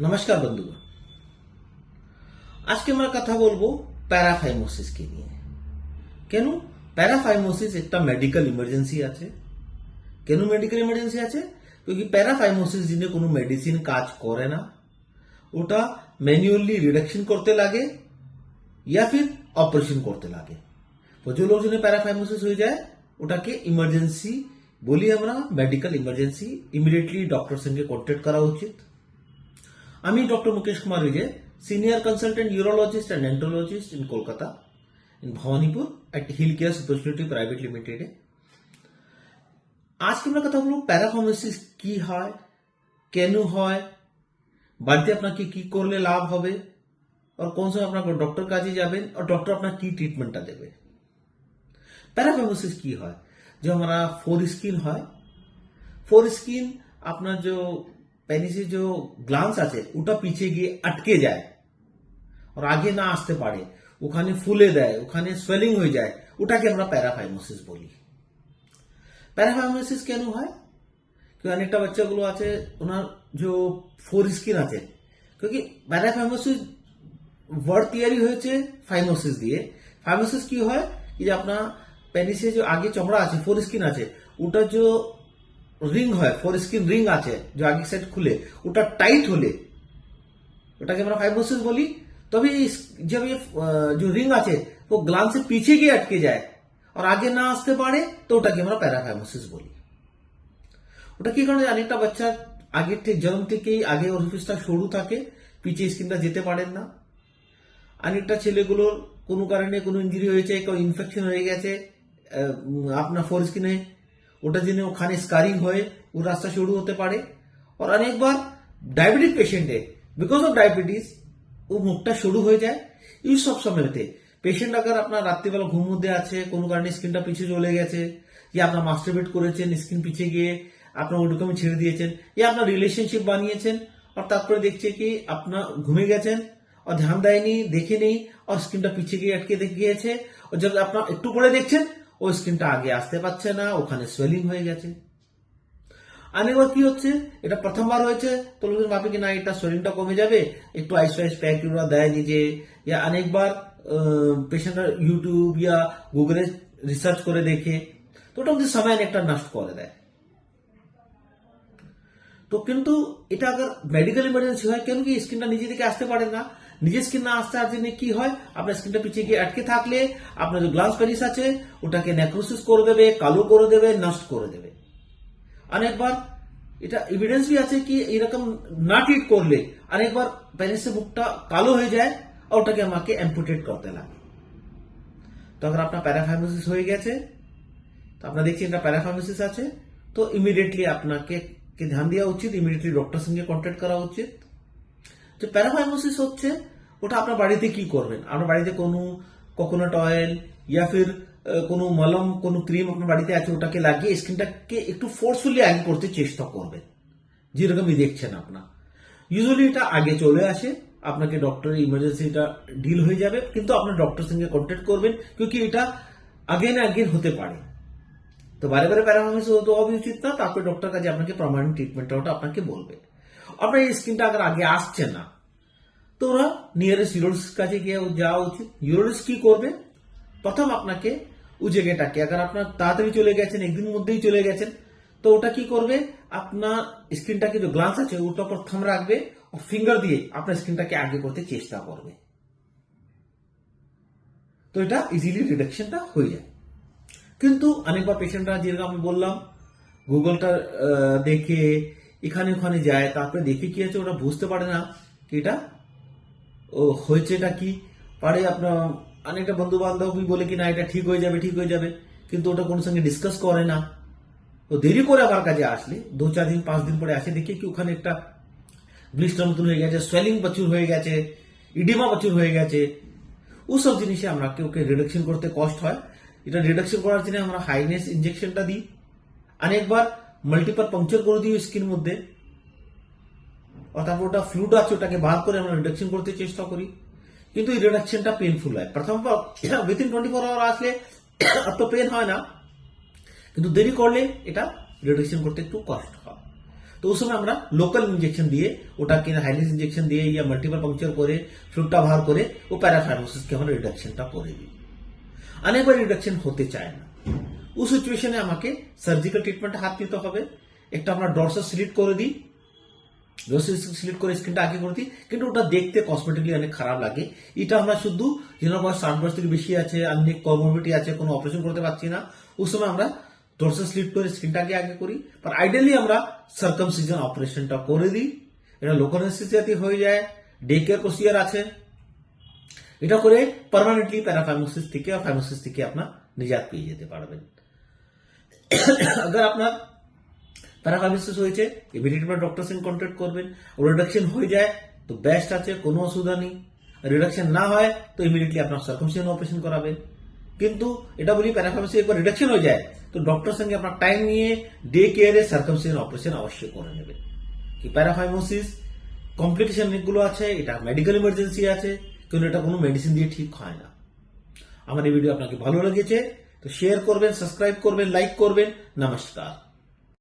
নমস্কার বন্ধুগণ আজকে আমরা কথা বলবো প্যারাফাইমোসিসকে নিয়ে কেন প্যারাফাইমোসিস একটা মেডিকেল ইমার্জেন্সি আছে কেন মেডিকেল ইমার্জেন্সি আছে क्योंकि প্যারাফাইমোসিস যিনি কোনো মেডিসিন কাজ করে না ওটা ম্যানুয়ালি রিডাকশন করতে লাগে या फिर অপারেশন করতে লাগে তো যে লোক যিনি প্যারাফাইমোসিস হয়ে যায় ওটাকে ইমার্জেন্সি বলি আমরা মেডিকেল ইমার্জেন্সি ইমিডিয়েটলি ডক্টর সঙ্গে কন্ট্যাক্ট করা উচিত আমি doctor Mukesh Kumar রিজে senior consultant urologist and andrologist in Kolkata in Bhowanipore at hill care superspeciality private লিমিটেডে আজকে আমরা কথা বলব প্যারাফার্মেসিস কি হয়, কেন হয়, বাড়িতে আপনাকে কি করলে লাভ হবে, আর কোন সময় আপনার ডক্টর কাজে যাবেন, আর ডক্টর আপনার কি ট্রিটমেন্টটা দেবে। প্যারাফেমোসিস কি হয়, যে আমরা ফোর স্কিন হয় ফোর স্কিন আপনার যে পেনিসে যে গ্লান্স আছে ওটা পিছিয়ে গিয়ে আটকে যায় আর আগে না আসতে পারে ওখানে ফুলে দেয় ওখানে সোয়েলিং হয়ে যায় ওটাকে আমরা প্যারাফাইমোসিস বলি প্যারাফাইমোসিস কেন হয় কি অনেকটা বাচ্চাগুলো আছে ওনার যে ফোর স্কিন আছে क्योंकि প্যারাফাইমোসিস ওয়ার্ড তৈরি হয়েছে ফাইমোসিস দিয়ে ফাইমোসিস কি হয় কি যে আপনার পেনিসে যে আগে চমড়া আছে ফোর স্কিন আছে ওটা যে রিং হয় ফোর স্কিন রিং আছে জয়াগিক সাইড খুলে, ওটা টাইট হলে, ওটাকে আমরা ফাইব্রোসিস বলি, তবে যে রিং আছে, ও গ্লান্সে পিছে গিয়ে আটকে যায়, আর আগে না আসতে পারে, তো ওটাকে আমরা প্যারাফাইমোসিস বলি। ওটা কি কারণে, অনেকটা বাচ্চা আগের থেকে, জন্ম থেকেই আগে অরিফিসটা সরু থাকে, পিছে স্কিনটা যেতে পারেন না। অনেকটা ছেলেগুলোর কোনো কারণে কোনো ইঞ্জুরি হয়েছে কোনো ইনফেকশন হয়ে গেছে আপনার ফোর স্কিনে ওটা জন্য ওখানে স্কারিং হয়ে ও রাস্তা শুরু হতে পারে। আর অনেকবার ডায়াবেটিক পেশেন্টে বিকজ অফ ডায়াবেটিস ও মুখটা শুরু হয়ে যায়। এই সব সময়তে পেশেন্ট আগার আপনার রাত্রিবেলা ঘুম মধ্যে আছে, কোনো কারণে স্কিনটা পিছিয়ে চলে গেছে ইয়ে আপনার মাস্টারবেট করেছেন স্কিন পিছিয়ে গিয়ে আপনার ওরকমই ছেড়ে দিয়েছেন ইয়ে আপনার রিলেশনশিপ বানিয়েছেন, আর তারপরে দেখছে কি আপনার ঘুমে গেছেন, আর ধ্যান দেয়নি দেখেনি আর স্কিনটা পিছিয়ে গিয়ে আটকে গিয়েছে আপনার একটু করে দেখছেন ও স্ক্রিনটা আগে আসতে পারছে না, ওখানে সোয়েলিং হয়ে গেছে। অনেকবার কি হচ্ছে? এটা প্রথমবার হয়েছে, তো লোকের ভাবে কি না, এটা সোয়েলিংটা কমে যাবে? একটু আইস আইস প্যাক দেয় নিজে ইয়া অনেকবার পেশেন্টরা ইউটিউব ইয়া গুগলে রিসার্চ করে দেখে। তো ওটা ওদের সময় অনেকটা নষ্ট করে দেয়। তো কিন্তু এটা আগে মেডিকেল ইমার্জেন্সি হয়, কেন কি স্কিনটা নিজে থেকে আসতে পারে না? নিজের স্কিন না আসতে আসতে কি হয়? আপনার স্কিনটা পিছিয়ে গিয়ে আটকে থাকলে আপনার যে গ্লাস প্যারিস আছে, ওটাকে নেক্রোসিস করে দেবে, কালো করে দেবে, নষ্ট করে দেবে। অনেকবার এটা এভিডেন্স বি আছে কি এরকম না ট্রিট করলে অনেকবার প্যারিসের বুকটা কালো হয়ে যায় আর ওটাকে আমাকে অ্যাম্পুটেট করতে লাগে। তখন আপনার প্যারাফার্মোসিস হয়ে গেছে। তো আপনার দেখছি এটা প্যারাফার্মোসিস আছে। তো ইমিডিয়েটলি আপনাকে ধ্যান দেওয়া উচিত ইমিডিয়েটলি ডক্টর সঙ্গে কন্ট্যাক্ট করা উচিত। যে প্যারাফার্মোসিস হচ্ছে ওটা আপনার বাড়িতে কি করবেন? আপনার বাড়িতে কোনো কোকোনাট অয়েল ইয়া ফির কোনো মলম, কোনো ক্রিম আপনার বাড়িতে আছে, ওটাকে লাগিয়ে স্কিনটাকে একটু ফোর্সফুলি আগে করতে চেষ্টা করবেন। যেরকমই দেখছেন আপনার। ইউজুয়ালি এটা আগে চলে আসে, আপনাকে ডক্টরের ইমার্জেন্সিটা ডিল হয়ে যাবে, কিন্তু আপনার ডক্টর সঙ্গে কন্ট্যাক্ট করবেন কিউকি এটা আগে না আগে হতে পারে। তো বারে বারে প্যারামিস হতে হবে উচিত না, তারপরে ডক্টর কাছে আপনাকে পার্মানেন্ট ট্রিটমেন্টটা ওটা আপনাকে বলবে। আপনার এই স্কিনটা আগে আসছে না তো ওরা নিয়ারেস্ট ইউরোলজিস্ট কাছে গিয়ে যাওয়া উচিত। ইউরোলজিস্ট কি করবে? প্রথম আপনাকে ওই জায়গাটাকে আগে আপনার তাড়াতাড়ি চলে গেছেন একদিন মধ্যেই চলে গেছেন। তো ওটা কি করবে? আপনার স্কিনটাকে যে গ্লান্স আছে ওটা উপর থাম রাখবে ও ফিঙ্গার দিয়ে আপনার স্ক্রিনটাকে আগে করতে চেষ্টা করবে। তো এটা ইজিলি রিডাকশনটা হয়ে যায়। কিন্তু অনেকবার পেশেন্টরা যেরকম আমি বললাম, গুগলটা দেখে, এখানে ওখানে যায়, তারপরে দেখে কি আছে ওরা বুঝতে পারে না কি এটা হয়েছেটা কি? পারে আপনার অনেকটা বন্ধু বান্ধবী বলে কি না এটা ঠিক হয়ে যাবে, ঠিক হয়ে যাবে, কিন্তু ওটা কোনো সঙ্গে ডিসকাস করে না। ও দেরি করে আমার কাছে আসলে। দু চার দিন, পাঁচ দিন পরে আসে, দেখি কি ওখানে একটা ব্লিস্টার মতন হয়ে গেছে সোয়েলিং প্রচুর হয়ে গেছে ইডিমা প্রচুর হয়ে গেছে। ওসব জিনিসে আমরা ওকে রিডাকশন করতে কষ্ট হয়। এটা রিডাকশন করার জন্য আমরা হাইনেস ইনজেকশনটা দিই। অনেকবার মাল্টিপাল পাংচার করে দিই স্কিন মধ্যে। অর্থাৎ ওটা ফ্লুড আছে, ওটাকে বার করে আমরা রিডাকশন করতে চেষ্টা করি। কিন্তু এই রিডাকশনটা পেনফুল হয়। প্রথম উইথিন টোয়েন্টি ফোর আওয়ার আসলে অত পেন হয় না। কিন্তু দেরি করলে এটা রিডাকশন করতে একটু কষ্ট হয়। তো ওই সময় আমরা লোকাল ইঞ্জেকশন দিয়ে, ওটাকে হাইলিস ইঞ্জেকশন দিয়ে, ইয়া মাল্টিপাল পাংচার করে ফ্লুটটা বার করে, ও প্যারাফার্মোসিসকে আমরা রিডাকশনটা করে দিই। অনেকবার রিডাকশন হতে চায় না। ওই সিচুয়েশনে আমাকে সার্জিক্যাল ট্রিটমেন্ট হাত নিতে হবে। একটা আমরা ডরসা সিলিট করে দিই। গ্লোসি স্লিপ করে স্ক্রিনটা আগে করে দিই কিন্তু ওটা দেখতে কসমেটিকলি অনেক খারাপ লাগে। এটা আমরা শুধু যেন আমার সানবার্স থেকে বেশি আছে অনেক কমোভিটি আছে, কোনো অপারেশন করতে পারছি না। ওই সময় আমরা ডোরসে স্লিপ করে স্ক্রিনটাকে আগে করি। আর আইডিয়ালি আমরা সার্কাম সিজন অপারেশনটা করে দিই। এটা লোকাল অ্যানেস্থেসিয়াতে হয়ে যায় ডে কেয়ার প্রসিয়ার আছে। এটা করে পারমানেন্টলি প্যারাফাইমোসিস থেকে ফাইমোসিস থেকে আপনার নিজাত পেয়ে যেতে পারবেন। আগার আপনার প্যারাফাইমোসিস হয়েছে ইমিডিয়েট আপনার ডক্টর সঙ্গে কন্ট্যাক্ট করবেন। রিডাকশন হয়ে যায়, তো বেস্ট আছে, কোনো অসুবিধা নেই। রিডাকশন না হয়, তো ইমিডিয়েটলি আপনার সার্কমসিজন অপারেশন করাবেন। কিন্তু এটা বলি প্যারাফাইমোসিস একবার রিডাকশন হয়ে যায়, তো ডক্টর সঙ্গে আপনার টাইম নিয়ে ডে কেয়ারে সার্কমসিজন অপারেশন অবশ্যই করে নেবেন। কি প্যারাফাইমোসিস কমপ্লিকেশন অনেকগুলো আছে, এটা মেডিকেল ইমার্জেন্সি আছে, কিন্তু এটা কোনো মেডিসিন দিয়ে ঠিক হয় না। আমার এই ভিডিও আপনাকে ভালো লেগেছে, তো শেয়ার করবেন সাবস্ক্রাইব করবেন লাইক করবেন, নমস্কার।